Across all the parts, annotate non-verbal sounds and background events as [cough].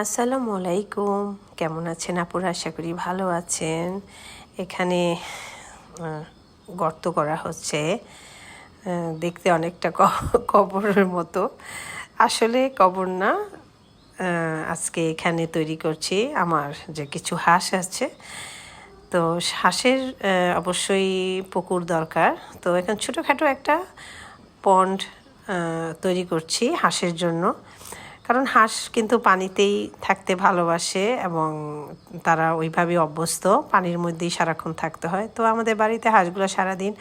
আসসালামু আলাইকুম। কেমন আছেন আপুরা? আশা করি ভালো আছেন। এখানে গর্ত করা হচ্ছে। দেখতে অনেকটা কবরের মতো। আসলে কবর না আজকে এখানে তৈরি করছি। আমার যে কিছু হাঁস আছে। তো হাঁসের অবশ্যই পুকুর দরকার। তো এখন ছোটোখাটো একটা পন্ড তৈরি করছি হাঁসের জন্য। কারণ হাঁস কিন্তু পানিতেই থাকতে ভালোবাসে এবং তারা ওইভাবেই অভ্যস্ত, পানির মধ্যেই সারাক্ষণ থাকতে হয়। তো আমাদের বাড়িতে হাঁসগুলো সারাদিন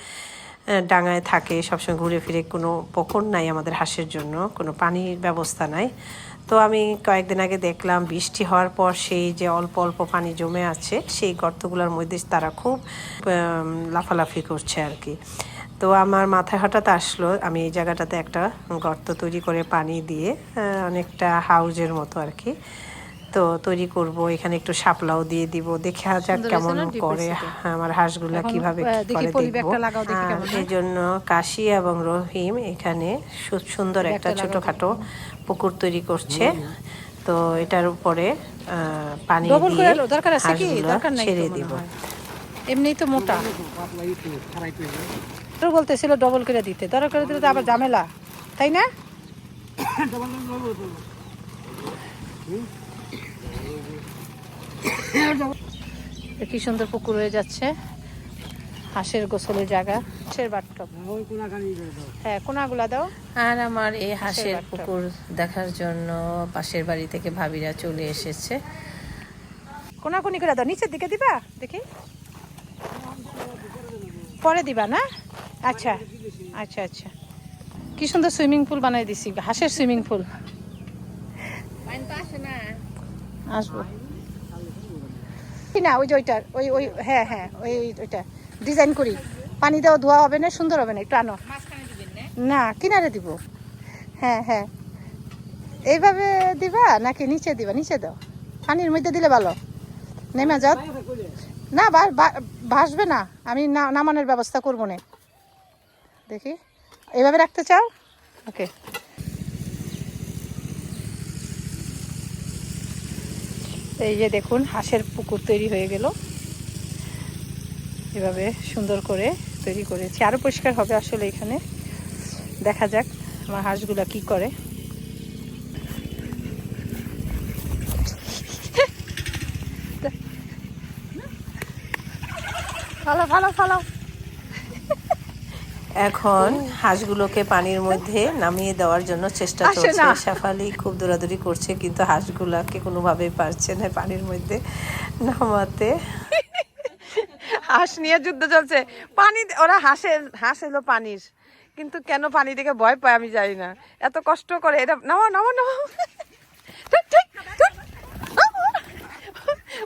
ডাঙায় থাকে, সবসময় ঘুরে ফিরে কোনো পুকুর নাই আমাদের হাঁসের জন্য, কোনো পানির ব্যবস্থা নাই। তো আমি কয়েকদিন আগে দেখলাম বৃষ্টি হওয়ার পর সেই যে অল্প অল্প পানি জমে আছে, সেই গর্তগুলোর মধ্যে তারা খুব লাফালাফি করছে আর কি। তো আমার মাথায় হঠাৎ আসলো আমি এই জায়গাটাতে একটা গর্ত তৈরি করে পানি দিয়ে অনেকটা হাউজের মতো আর কি তো তৈরি করব এখানে একটু শাপলাও দিয়ে দিব দেখে যাক কেমন করে আমার হাঁসগুলা কীভাবে করে দেখব। হয়। এই জন্য কাশি এবং রহিম এখানে সুন্দর একটা ছোটখাটো পুকুর তৈরি করছে। তো এটার উপরে পানি দিয়ে দরকার হাঁসগুলো ছেড়ে দিব। হয়। এমনিই তো মোটা। তো বলতেছিল ডবল করে দিতে। দরকার করে দিলে তো আবার ঝামেলা তাই না? কি সুন্দর পুকুর হয়ে যাচ্ছে। হাঁসের গোসলের জায়গা হাঁসের বাটটপ হ্যাঁ কোনাগুলা দাও। আর আমার এই হাঁসের পুকুর দেখার জন্য পাশের বাড়ি থেকে ভাবিরা চলে এসেছে। কোনাকুনি করে দাও নিচের দিকে দিবা? দেখি। পরে দিবা না? আচ্ছা আচ্ছা আচ্ছা। কি সুন্দর সুইমিং পুল বানাই দিছি, হাঁসের সুইমিং পুল। আসব। না ওই যে ওইটার ওই ওই হ্যাঁ হ্যাঁ ওই ওই- ওইটা। ডিজাইন করি। পানি দেওয়া ধোয়া হবে না, সুন্দর হবে না, একটু আনো। না, কিনারে দিব। হ্যাঁ হ্যাঁ। এইভাবে দিবা নাকি নিচে দিবা? নিচে দাও। পানির মধ্যে দিলে ভালো। নেমে যাও। না ভাসবে না। আমি না, নামানোর ব্যবস্থা করব না। দেখি। এইভাবে রাখতে চাও? ওকে এই যে দেখুন, হাঁসের পুকুর তৈরি হয়ে গেল। এভাবে সুন্দর করে তৈরি করেছি। আরও পরিষ্কার হবে আসলে এখানে। দেখা যাক আমার হাঁসগুলা কি করে। [laughs] ভালো ভালো ভালো। এখন হাঁসগুলোকে পানির মধ্যে নামিয়ে দেওয়ার জন্য চেষ্টা চলছে। না। শেফালি খুব দৌড়াদৌড়ি করছে কিন্তু হাঁসগুলাকে কোনোভাবেই পারছে না পানির মধ্যে নামাতে। হাঁস নিয়ে যুদ্ধ চলছে। পানি ওরা হাঁসের হাঁস এলো পানির। কিন্তু কেন পানি দেখে ভয় পায় আমি জানি না। এত কষ্ট করে এটা নামো নামো নামো।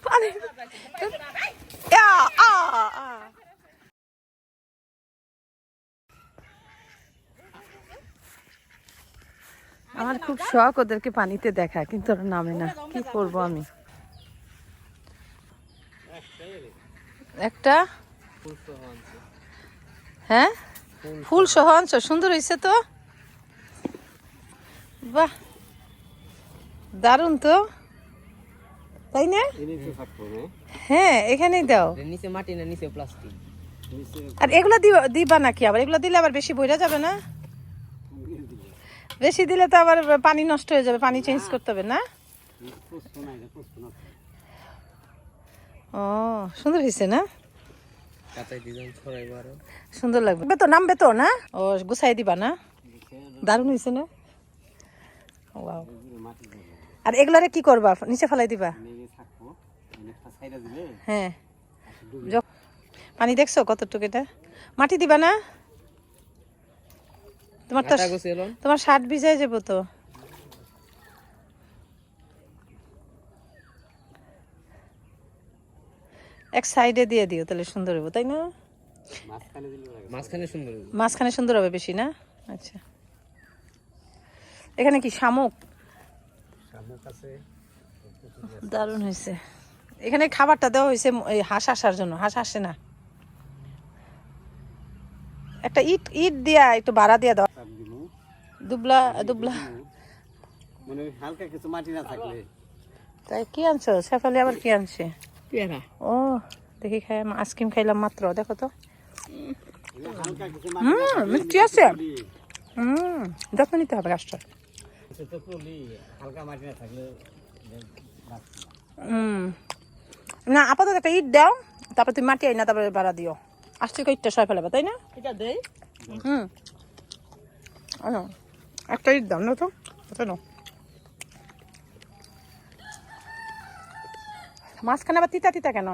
পানি আ, আ, আমার খুব শখ ওদেরকে পানিতে দেখা কিন্তু ওরা নামে না। কি করব আমি? একটা? হ্যাঁ? ফুল সহ আনছো সুন্দর হয়েছে তো? বাহ! দারুণ তো। তাই না? হ্যাঁ এখানেই দাও। নিচে মাটি না নিচে প্লাস্টিক। আর এগুলা দিবা দিবা নাকি আবার? এগুলা দিলে আবার বেশি বইরা যাবে না? বেশি দিলে তো আবার পানি নষ্ট হয়ে যাবে পানি চেঞ্জ করতে হবে না? ও সুন্দর হয়েছে না? সুন্দর লাগবে। তো নামবে তো না? ও গুছাই দিবা না? দারুণ হয়েছে না. আর এগুলারে কি করবা? নিচে ফেলাই দিবা? হ্যাঁ। পানি দেখছ কতটুকু এটা? মাটি দিবা না? তোমার তো তোমার শার্ট ভিজাই যাব তো। এক সাইডে দিয়ে দিও তাহলে সুন্দর হবে তাই না? মাঝখানে সুন্দর হইবো। মাঝখানে সুন্দর হবে বেশি না? আচ্ছা। এখানে কি শামুক? দারুণ হয়েছে এখানে খাবারটা দেওয়া হয়েছে এই হাঁস আসার জন্য। হাঁস আসে না? একটা ইট ইট দিয়া একটু ভাড়া দিয়া দাও। দুবলা দুবলা। মানে হালকা কিছু মাটি না থাকলে। তাই কি আনছো? শেফালি আবার কি আনছে? পেয়ারা। ও দেখি খাই আইসক্রিম খাইলাম মাত্র দেখো তো। হুম মিষ্টি আছে। হুম যত্ন নিতে হবে গাছটা হালকা মাটি না থাকলে হুম। না আপাতত একটা ইট দাও তারপর তুমি মাটি আই না তারপরে ভাড়া দিও। আসছে ইটটা সয় ফেলাবে তাই না? এটা দেই। হুম। একটা ইট দাও না তো? ওটা নাও। মাঝখানে আবার তিতা তিতা কেন?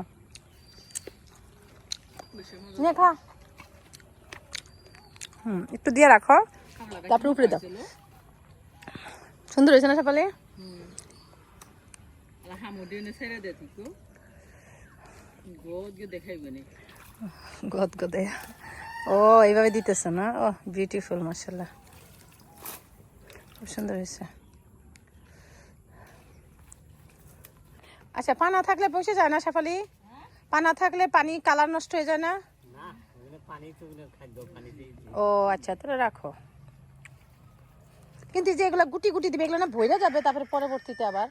নে খা। হুম একটু দিয়ে রাখো। তারপরে উপরে দাও। সুন্দর হয়েছে না সকালে? দেখাইবে নি। গদ গদে ও এইভাবে দিতেছে না? ও বিউটিফুল মার্শাল্লাহ খুব সুন্দর হয়েছে। আচ্ছা পানা থাকলে বসে যায় না শেফালি? পানা থাকলে পানি কালার নষ্ট হয়ে যায় না? ও আচ্ছা তাহলে রাখো। কিন্তু যে এগুলো গুটি গুটি দিবে এগুলো না ভইরা যাবে তারপরে পরবর্তীতে আবার?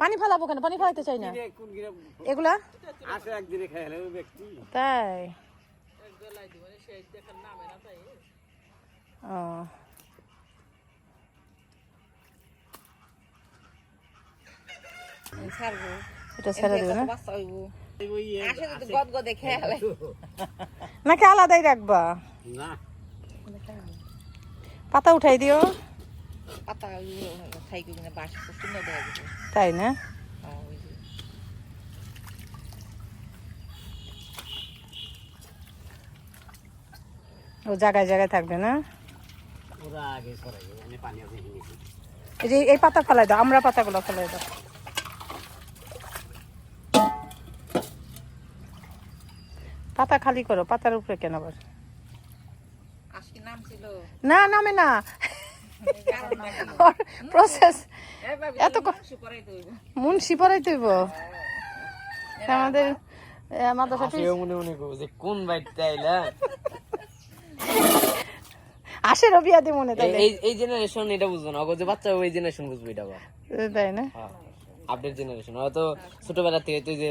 পানি ফেলাবো কেন? পানি ফেলাতে চাই না। এগুলা? আসে একদিনে খাইলে ওই ব্যক্তি। তাই? ও। এটা ছেড়ে দেবে না? নাকি আলাদাই রাখবা? পাতা উঠাই দিও। পাতা থাইকে কিনা বাস সুন্দর দেখা যাবে তাই না? ও জায়গায় জায়গায় থাকবে না? ওরা আগে সরাই এনে পানি আছে হিনে এই যে এই পাতা ফেলাই দাও আমরা পাতাগুলো ফেলাই দাও। পাতা খালি করো পাতার উপরে কেন আবার? আজকে নাম ছিল না নামে না। [laughs] প্রসেস এত মুন্সি পড়াই তৈব আমাদের মাদ্রাসা মনে মনে যে কোন বাইরটা আইলা আসে রবিয়া মনে তাই এই এই জেনারেশন এটা বুঝব না। যে বাচ্চা ওই জেনারেশন বুঝব এটা আবার। তাই না? আপডেট জেনারেশন হয়তো ছোটবেলা থেকে তুই যে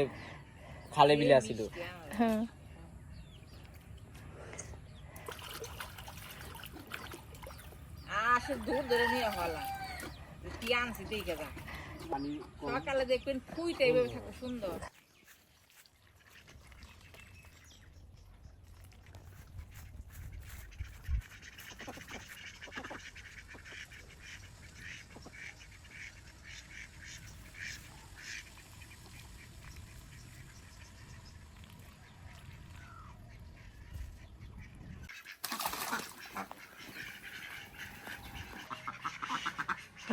খালে বিলে আসিল। হ্যাঁ। আসে দূর ধরে নিয়ে হলা কি আনছি দেখে যা সকালে দেখবেন ফুইটা এইভাবে থাকবে সুন্দর।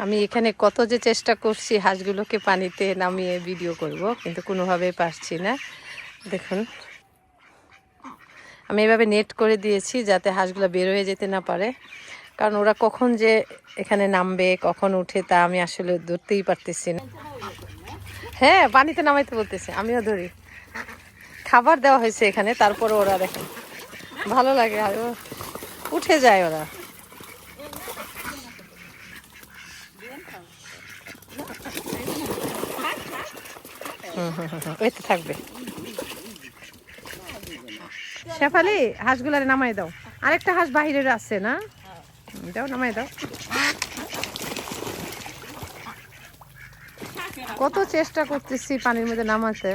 আমি এখানে কত যে চেষ্টা করছি হাঁসগুলোকে পানিতে নামিয়ে ভিডিও করব, কিন্তু কোনোভাবেই পারছি না। দেখুন। আমি এভাবে নেট করে দিয়েছি যাতে হাঁসগুলো বের হয়ে যেতে না পারে। কারণ ওরা কখন যে এখানে নামবে, কখন উঠে তা আমি আসলে ধরতেই পারতেছি না। হ্যাঁ পানিতে নামাইতে বলতেছে, আমিও ধরি। খাবার দেওয়া হয়েছে এখানে তারপরে ওরা দেখেন। ভালো লাগে, আর উঠে যায় ওরা। ওইতে থাকবে। শেফালি, হাঁসগুলারে নামাই দাও। আরেকটা হাঁস বাহিরের আছে না? দাও, নামাই দাও। কত চেষ্টা করতেছি পানির মধ্যে নামাতে।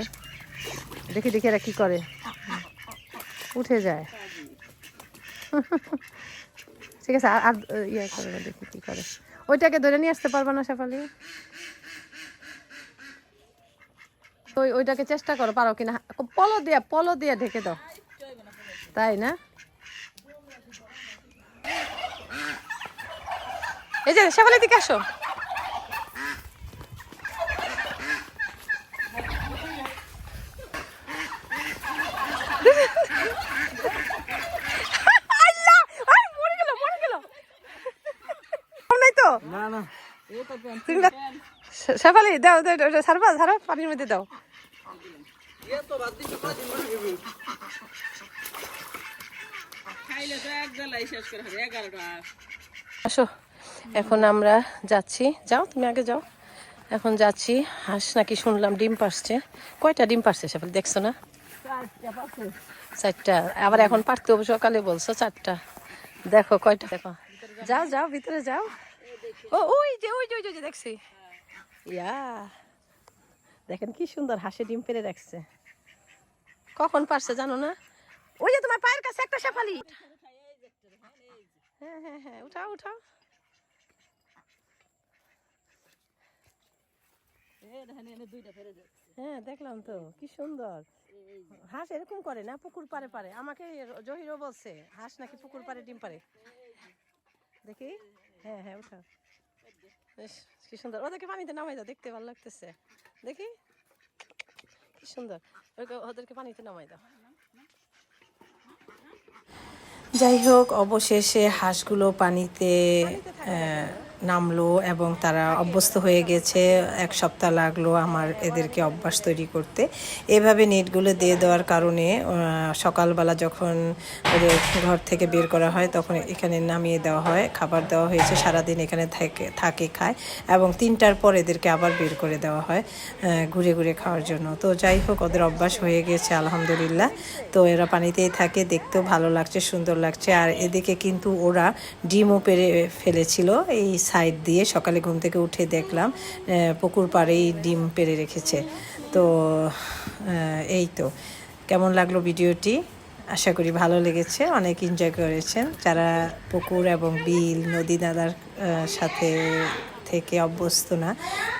দেখি দেখি এরা কি করে। উঠে যায়। ঠিক আছে, আর ইয়ে করে দেখি কি করে। ওইটাকে ধরে নিয়ে আসতে পারবা না, শেফালি? ওই ওইটাকে চেষ্টা করো পারো কিনা। পলো দিয়া পলো দিয়া ঢেকে দাও। তাই না? এই যে শেফালি দিকে আসো। শেফালি দাও দাও সারবা সারবা পানির মধ্যে দাও খাইলে তো এক বেলায় শেষ করে হবে এগারোটা আসো এখন আমরা যাচ্ছি। যাও তুমি আগে যাও। এখন যাচ্ছি হাঁস নাকি শুনলাম ডিম পারছে কয়টা ডিম পারছে সেফল দেখছ না? চারটা আবার এখন পারতে হবে সকালে বলছো চারটা। দেখো কয়টা দেখো। যাও যাও ভিতরে যাও। ও ওই যে ওই যে ওই যে, দেখছি। ইয়া দেখেন কি সুন্দর হাসি ডিম পেরে রাখছে। কখন পারছে জানো না? ওই যে তোমার পায়ের কাছে একটা শেফালি। হ্যাঁ হ্যাঁ হ্যাঁ উঠাও উঠাও। হ্যাঁ দেখলাম তো কি সুন্দর। হাঁস এরকম করে না পুকুর পারে পারে আমাকে জহিরও বলছে হাঁস নাকি পুকুর পারে ডিম পারে দেখি। হ্যাঁ হ্যাঁ উঠাও। বেশ কি সুন্দর। ওদেরকে পানিতে নামাই দাও দেখতে ভালো লাগতেছে। দেখি। সুন্দর। ওদেরকে পানিতে নামাই দাও। যাই হোক অবশেষে হাঁসগুলো পানিতে আহ, নামলো এবং তারা অভ্যস্ত হয়ে গেছে। এক সপ্তাহ লাগল আমার এদেরকে অভ্যাস তৈরি করতে। এভাবে নেটগুলো দিয়ে দেওয়ার কারণে সকালবেলা যখন ওদের ঘর থেকে বের করা হয়, তখন এখানে নামিয়ে দেওয়া হয়, খাবার দেওয়া হয়েছে, সারাদিন এখানে থাকে থাকে, খায় এবং তিনটার পর এদেরকে আবার বের করে দেওয়া হয় ঘুরে ঘুরে খাওয়ার জন্য। তো যাই হোক, ওদের অভ্যাস হয়ে গেছে, আলহামদুলিল্লাহ। তো এরা পানিতেই থাকে, দেখতেও ভালো লাগছে, সুন্দর লাগছে। আর এদিকে কিন্তু ওরা ডিমও পেরে ফেলেছিল, এই সাইড দিয়ে সকালে ঘুম থেকে উঠে দেখলাম পুকুর পাড়েই ডিম পেরে রেখেছে। তো এই তো। কেমন লাগল ভিডিওটি? আশা করি ভালো লেগেছে অনেক এনজয় করেছেন। যারা পুকুর এবং বিল নদী আহ, সাথে থেকে অভ্যস্ত না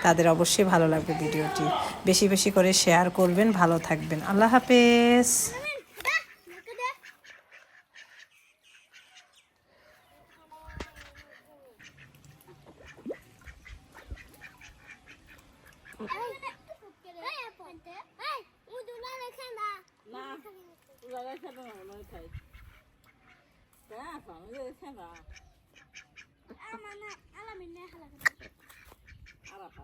তাদের অবশ্যই ভালো লাগবে ভিডিওটি। বেশি বেশি করে শেয়ার করবেন ভালো থাকবেন। আল্লাহ হাফেজ। 哎，哎，我都拿看的。拿，我拿看的，我拿看。等下放看吧。阿妈呢？阿拉妹呢？阿拉。阿拉爸。